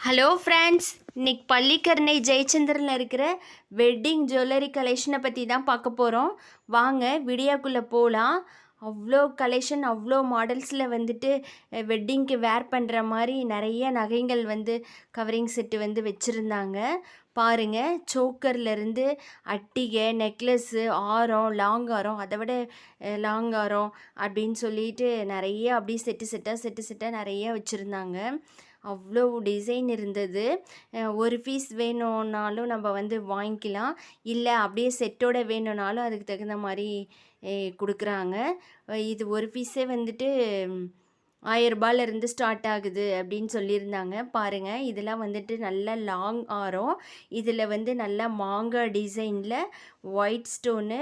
Hello friends இன்னைக்கு பள்ளிக்கரணை ஜெயச்சந்திரனில் இருக்கிற wedding jewellery கலெக்ஷனை பற்றி தான் பார்க்க போகிறோம் வாங்க விடியாக்குள்ளே போகலாம் அவ்வளோ கலெக்ஷன் அவ்வளோ மாடல்ஸில் வந்துட்டு வெட்டிங்க்கு வேர் பண்ணுற மாதிரி நிறைய நகைங்கள் வந்து கவரிங் செட்டு வந்து வச்சுருந்தாங்க. பாருங்கள் சோக்கர்லேருந்து அட்டிகை நெக்லஸ்ஸு ஆரம் லாங் ஆரம் அதை விட லாங் ஆரம் அப்படின்னு சொல்லிட்டு நிறைய அப்படியே செட்டு செட்டாக செட்டு செட்டாக நிறைய வச்சுருந்தாங்க. அவ்வளோ டிசைன் இருந்தது. ஒரு பீஸ் வேணும்னாலும் நம்ம வந்து வாங்கிக்கலாம். இல்லை அப்படியே செட்டோட வேணும்னாலும் அதுக்கு தகுந்த மாதிரி கொடுக்குறாங்க. இது ஒரு பீஸே வந்துட்டு ஆயிரரூபாலேருந்து ஸ்டார்ட் ஆகுது அப்படின்னு சொல்லியிருந்தாங்க. பாருங்கள் இதெல்லாம் வந்துட்டு நல்ல லாங் ஆரம். இதில் வந்து நல்லா மாங்காய் டிசைனில் ஒயிட் ஸ்டோனு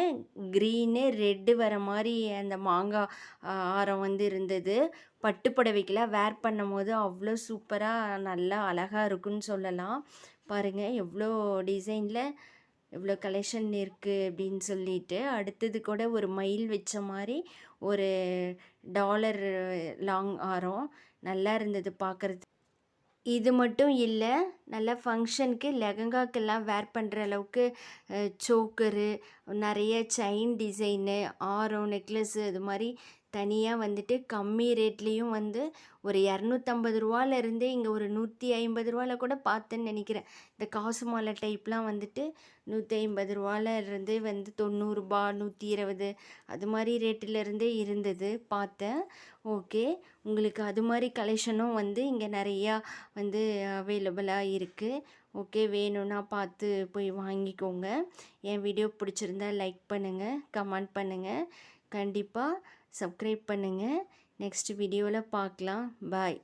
க்ரீனு ரெட்டு வர மாதிரி அந்த மாங்காய் ஆரம் வந்து இருந்தது. பட்டு புடவைக்கெலாம் வேர் பண்ணும்போது அவ்வளோ சூப்பராக நல்லா அழகாக இருக்குன்னு சொல்லலாம். பாருங்கள் எவ்வளோ டிசைனில் இவ்வளோ கலெக்ஷன் இருக்குது அப்படின்னு சொல்லிட்டு அடுத்தது கூட ஒரு மயில் வச்ச மாதிரி ஒரு டாலர் லாங் ஆரம் நல்லா இருந்தது பார்க்குறது இது மட்டும் இல்லை நல்ல ஃபங்க்ஷனுக்கு லெகங்காக்கெல்லாம் வேர் பண்ணுற அளவுக்கு சோக்கரு நிறைய செயின் டிசைனு ஆரம் நெக்லஸ்ஸு இது மாதிரி தனியாக வந்துட்டு கம்மி ரேட்லேயும் வந்து ஒரு இரநூத்தம்பது ரூபாலேருந்தே இங்கே ஒரு நூற்றி ஐம்பது ரூபாவில் கூட பார்த்தேன்னு நினைக்கிறேன். இந்த காசு மாலை டைப்லாம் வந்துட்டு நூற்றி ஐம்பது ரூபாலேருந்து வந்து தொண்ணூறுரூபா நூற்றி இருபது அது மாதிரி ரேட்டிலருந்தே இருந்தது பார்த்தேன். ஓகே. உங்களுக்கு அது மாதிரி கலெக்ஷனும் வந்து இங்கே நிறையா வந்து அவைலபிளாக இருக்குது ஓகே வேணும்னா பார்த்து போய் வாங்கிக்கோங்க. என் வீடியோ பிடிச்சிருந்தா லைக் பண்ணுங்கள் கமெண்ட் பண்ணுங்கள் கண்டிப்பாக சப்ஸ்கிரைப் பண்ணுங்கள் நெக்ஸ்ட் வீடியோவில் பார்க்கலாம் பாய்.